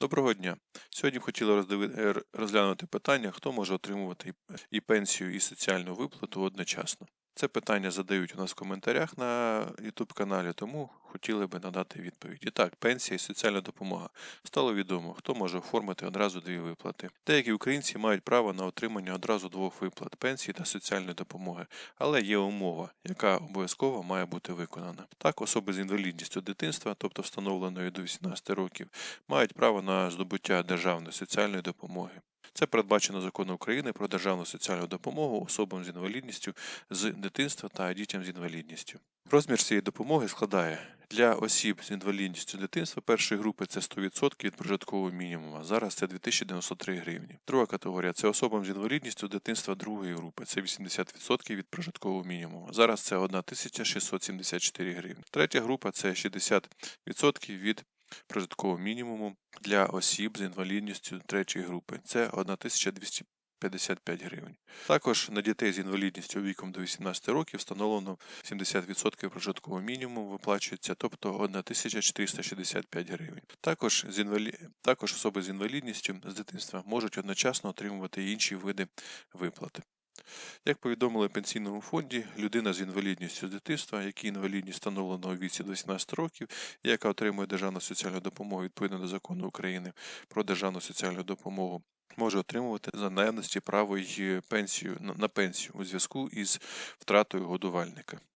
Доброго дня. Сьогодні роздиви- е, розглянути питання, хто може отримувати і пенсію, і соціальну виплату одночасно. Це питання задають у нас в коментарях на YouTube каналі, тому хотіли би надати відповідь. І так, пенсія і соціальна допомога. Стало відомо, хто може оформити одразу дві виплати. Деякі українці мають право на отримання одразу двох виплат пенсії та соціальної допомоги, але є умова, яка обов'язково має бути виконана. Так, особи з інвалідністю дитинства, тобто встановленої до 18 років, мають право на здобуття державної соціальної допомоги. Це передбачено законом України про державну соціальну допомогу особам з інвалідністю з дитинства та дітям з інвалідністю. Розмір цієї допомоги складає для осіб з інвалідністю дитинства першої групи це 100% від прожиткового мінімуму. Зараз це 2093 гривні. Друга категорія це особам з інвалідністю дитинства другої групи. Це 80% від прожиткового мінімуму. Зараз це 1674 гривні. Третя група це 60% від прожиткового мінімуму для осіб з інвалідністю третьої групи. Це 1255 гривень. Також на дітей з інвалідністю віком до 18 років встановлено 70% прожиткового мінімуму виплачується, тобто 1465 гривень. Також, з інвалі... Також особи з інвалідністю з дитинства можуть одночасно отримувати інші види виплати. Як повідомили в пенсійному фонді, людина з інвалідністю з дитинства, якій інвалідність встановлена у віці до 18 років, і яка отримує державну соціальну допомогу відповідно до закону України про державну соціальну допомогу, може отримувати за наявності право й пенсію на пенсію у зв'язку із втратою годувальника.